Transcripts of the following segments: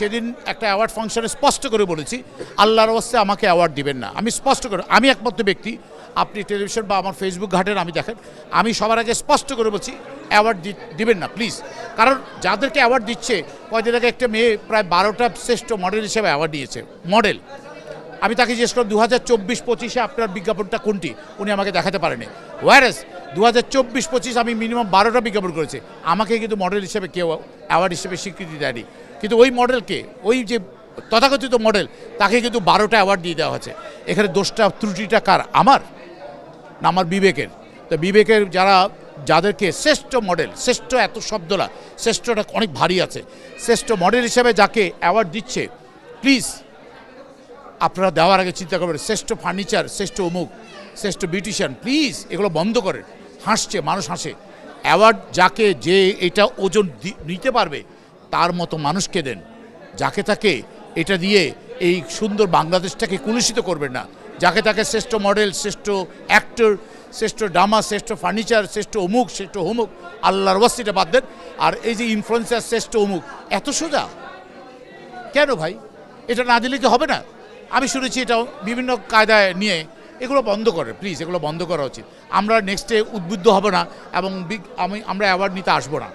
সেদিন একটা অ্যাওয়ার্ড ফাংশনে স্পষ্ট করে বলেছি, আল্লাহর অবস্থায় আমাকে অ্যাওয়ার্ড দিবেন না। আমি স্পষ্ট করে, আমি একমাত্র ব্যক্তি। আপনি টেলিভিশন বা আমার ফেসবুক ঘাটেন, আমি দেখেন। আমি সবার আগে স্পষ্ট করে বলছি অ্যাওয়ার্ড দিবেন না প্লিজ কারণ যাদেরকে অ্যাওয়ার্ড দিচ্ছে, কয়দিন আগে একটা মেয়ে প্রায় বারোটা শ্রেষ্ঠ মডেল হিসেবে অ্যাওয়ার্ড দিয়েছে মডেল আমি তাকে জিজ্ঞেস করলাম দু হাজার চব্বিশ পঁচিশে আপনার বিজ্ঞাপনটা কোনটি? উনি আমাকে দেখাতে পারেনি। ওয়ারেস দু হাজার চব্বিশ পঁচিশ আমি মিনিমাম বারোটা বিজ্ঞাপন করেছি। আমাকে কিন্তু মডেল হিসেবে কেউ অ্যাওয়ার্ড হিসেবে স্বীকৃতি দেয়নি। কিন্তু ওই মডেলকে, ওই যে তথাকথিত মডেল, তাকে কিন্তু বারোটা অ্যাওয়ার্ড দিয়ে দেওয়া হচ্ছে এখানে দোষটা, ত্রুটিটা কার? আমার না আমার বিবেকের? তো বিবেকের যারা, যাদেরকে শ্রেষ্ঠ মডেল শ্রেষ্ঠ এত শব্দলা, শ্রেষ্ঠটা অনেক ভারী আছে। শ্রেষ্ঠ মডেল হিসেবে যাকে অ্যাওয়ার্ড দিচ্ছে প্লিজ আপনারা দেওয়ার আগে চিন্তা করবেন, শ্রেষ্ঠ ফার্নিচার শ্রেষ্ঠ অমুক, শ্রেষ্ঠ বিউটিশিয়ান প্লিজ এগুলো বন্ধ করেন। হাসছে, মানুষ হাসে। অ্যাওয়ার্ড যাকে, যে এটা ওজন নিতে পারবে তার মতো মানুষকে দেন, যাকে তাকে এটা দিয়ে এই সুন্দর বাংলাদেশটাকে কুলুষিত করবেন না, যাকে তাকে শ্রেষ্ঠ মডেল শ্রেষ্ঠ অ্যাক্টর শ্রেষ্ঠ ড্রামা শ্রেষ্ঠ ফার্নিচার শ্রেষ্ঠ অমুক শ্রেষ্ঠ অমুক, আল্লাহর ওয়াস্তিটা বাদ দেন। আর এই যে ইনফ্লুয়েন্সার শ্রেষ্ঠ অমুক, এত সোজা? কেন ভাই? এটা না দিলে কি হবে না? আমি শুনেছি এটা বিভিন্ন কায়দায় নিয়ে এগুলো বন্ধ করে প্লিজ এগুলো বন্ধ করা উচিত। আমরা নেক্সটে উদ্বুদ্ধ হব না এবং আমি, আমরা অ্যাওয়ার্ড নিতে আসব না।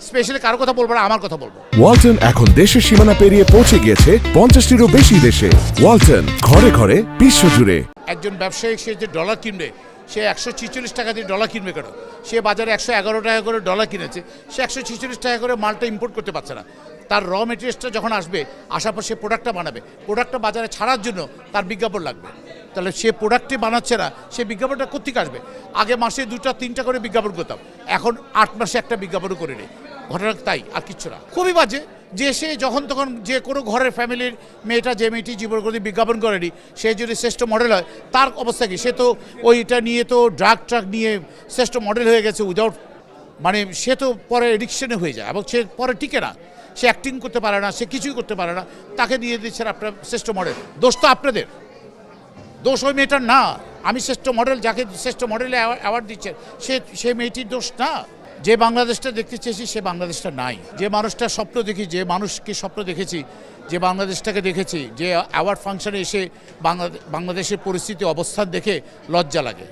স্পেশালি কারও কথা বলব না আমার কথা বলব। ওয়ালটন এখন দেশের সীমানা পেরিয়ে পৌঁছে গিয়েছে পঞ্চাশটিরও বেশি দেশে। ওয়ালটন ঘরে ঘরে বিশ্বজুড়ে। একজন ব্যবসায়ী সে যে ডলার কিনবে সে একশো ছিচল্লিশ টাকা দিয়ে ডলার কিনবে কেন? সে বাজারে একশো এগারো টাকা করে ডলার কিনেছে সে একশো ছিচল্লিশ টাকা করে মালটা ইম্পোর্ট করতে পারছে না। তার র মেটেরিয়ালসটা যখন আসবে আসার পর সে প্রোডাক্টটা বানাবে। প্রোডাক্টটা বাজারে ছাড়ার জন্য তার বিজ্ঞাপন লাগবে। তাহলে সে প্রোডাক্টটি বানাচ্ছে না সে বিজ্ঞাপনটা কোথেকে আসবে? আগে মাসে দুটা তিনটা করে বিজ্ঞাপন করতাম। এখন আট মাসে একটা বিজ্ঞাপনও করে নেই ঘটনা তাই, আর কিচ্ছু না। খুবই বাজে যে সে যখন তখন যে কোনো ঘরের ফ্যামিলির মেয়েটা, যে মেয়েটি জীবন বিজ্ঞাপন করেনি, সে যদি শ্রেষ্ঠ মডেল হয়, তার অবস্থা কি? সে তো ওইটা নিয়ে তো ড্রাগ ট্রাগ নিয়ে শ্রেষ্ঠ মডেল হয়ে গেছে উইদাউট মানে সে তো পরে এডিকশনে হয়ে যায় এবং সে পরে টিকে না। সে অ্যাক্টিং করতে পারে না, সে কিছুই করতে পারে না। তাকে দিয়ে দিচ্ছেন আপনার শ্রেষ্ঠ মডেল দোষ তো আপনাদের। দোষ ওই মেয়েটার না। আমি শ্রেষ্ঠ মডেল যাকে শ্রেষ্ঠ মডেলে অ্যাওয়ার্ড দিচ্ছেন সে সেই মেয়েটির দোষ না। যে বাংলাদেশটা দেখতে চেয়েছি, সে বাংলাদেশটা নাই। যে মানুষটা স্বপ্ন দেখি, যে মানুষকে স্বপ্ন দেখেছি, যে বাংলাদেশটাকে দেখেছি, যে অ্যাওয়ার্ড ফাংশনে এসে বাংলাদেশের পরিস্থিতি, অবস্থান দেখে লজ্জা লাগে।